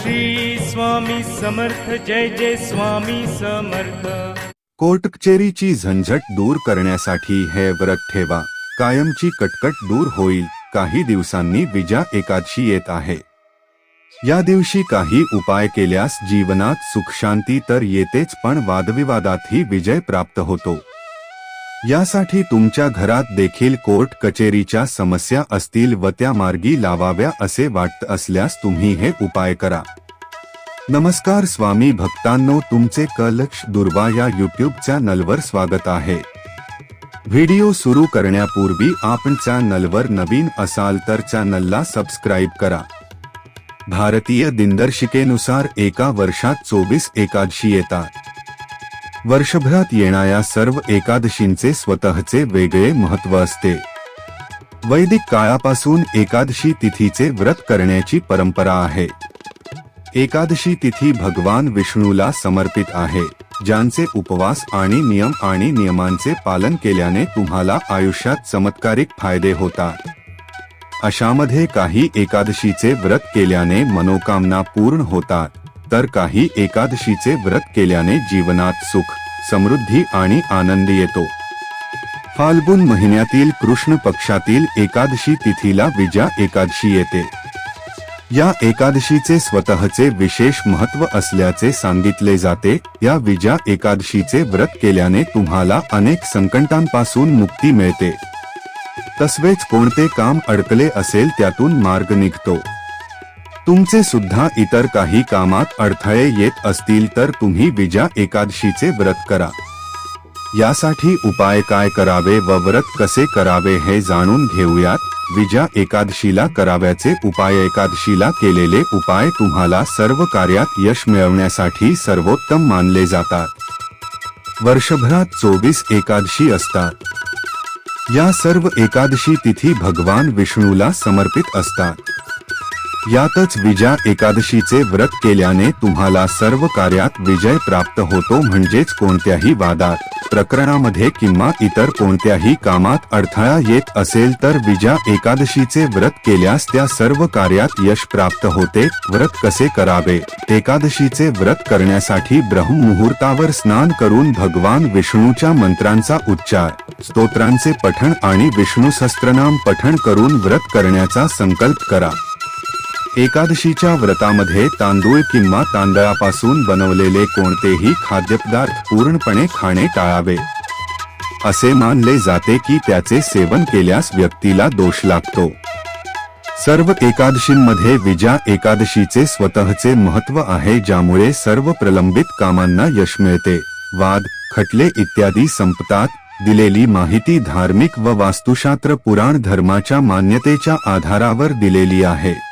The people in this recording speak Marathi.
श्री स्वामी समर्थ जय जय स्वामी समर्थ. कोर्ट कचेरीची झंझट दूर करण्यासाठी हे व्रत ठेवा. कायमची कटकट दूर होईल. काही दिवसांनी विजा एकादशी येत आहे. या दिवशी काही उपाय केल्यास जीवनात सुखशांती तर येतेच पण वादविवादातही विजय प्राप्त होतो. यासाठी तुमच्या घरात देखील कोर्ट कचेरीच्या समस्या असतील व त्या मार्गी लावाव्या असे वाटत असल्यास तुम्ही हे उपाय करा. नमस्कार स्वामी भक्तांनो तुमचे कलक्ष दुर्वा या युट्यूब चॅनलवर स्वागत आहे. व्हिडिओ सुरू करण्यापूर्वी आपण चॅनलवर नवीन असाल तर चॅनलला सबस्क्राईब करा. भारतीय दिनदर्शिकेनुसार एका वर्षात चोवीस एकादशी येतात. वर्षभरात येणाऱ्या सर्व एकादशींचे स्वतःचे वेगळे महत्त्व असते. वैदिक काळापासून एकादशी तिथीचे व्रत करण्याची परंपरा आहे. एकादशी तिथी भगवान विष्णूला समर्पित आहे ज्यांचे उपवास आणि नियम आणि नियमांचे पालन केल्याने तुम्हाला आयुष्यात चमत्कारिक फायदे होतात. अशामध्ये काही एकादशीचे व्रत केल्याने मनोकामना पूर्ण होतात. तर काही एकादशीचे व्रत केल्याने जीवनात सुख समृद्धी आणि आनंद येतो. फाल्गुन महिन्यातील कृष्ण पक्षातील एकादशी तिथीला विजा एकादशी येते. या एकादशीचे स्वतःचे विशेष महत्त्व असल्याचे सांगितले जाते. या विजा एकादशीचे व्रत केल्याने तुम्हाला अनेक संकटांपासून मुक्ती मिळते. तसवेच कोणते काम अडकले असेल त्यातून मार्ग निघतो. तुमचे सुद्धा इतर काही कामात अडथळे येत असतील तर तुम्ही विजा एकादशीचे व्रत करा. यासाठी उपाय काय करावे व व्रत कसे करावे हे जाणून घेऊयात. विजा एकादशीला कराव्याचे उपाय एकादशीला केलेले उपाय तुम्हाला सर्व कार्यात यश मिळवण्यासाठी सर्वोत्तम मानले जातात. वर्षभरात चोवीस एकादशी असतात. या सर्व एकादशी तिथी भगवान विष्णूला समर्पित असतात. यातच विजया एकादशीचे व्रत केल्याने तुम्हाला सर्व कार्यात विजय प्राप्त होतो म्हणजेच कोणत्याही वादात प्रकरणामध्ये किंवा इतर कोणत्याही कामात अडथळा येत असेल तर विजया एकादशीचे व्रत केल्यास त्या सर्व कार्यात यश प्राप्त होते. व्रत कसे करावे? एकादशीचे व्रत करण्यासाठी ब्रह्ममुहूर्तावर स्नान करून भगवान विष्णूच्या मंत्रांचा उच्चार स्तोत्रांचे पठण आणि विष्णू सहस्त्रनाम पठण करून व्रत करण्याचा संकल्प करा. एकादशीच्या व्रतामध्ये तांदूळ किंवा तांदळापासून बनवलेले कोणतेही खाद्यपदार्थ पूर्णपणे खाणे टाळावे. असे मानले जाते की त्याचे सेवन केल्यास व्यक्तीला दोष लागतो. सर्व एकादशींमध्ये विजा एकादशीचे स्वतःचे महत्त्व आहे ज्यामुळे सर्व प्रलंबित कामांना यश मिळते. वाद खटले इत्यादी संपतात. दिलेली माहिती धार्मिक व वास्तुशास्त्र पुराण धर्माच्या मान्यतेच्या आधारावर दिलेली आहे.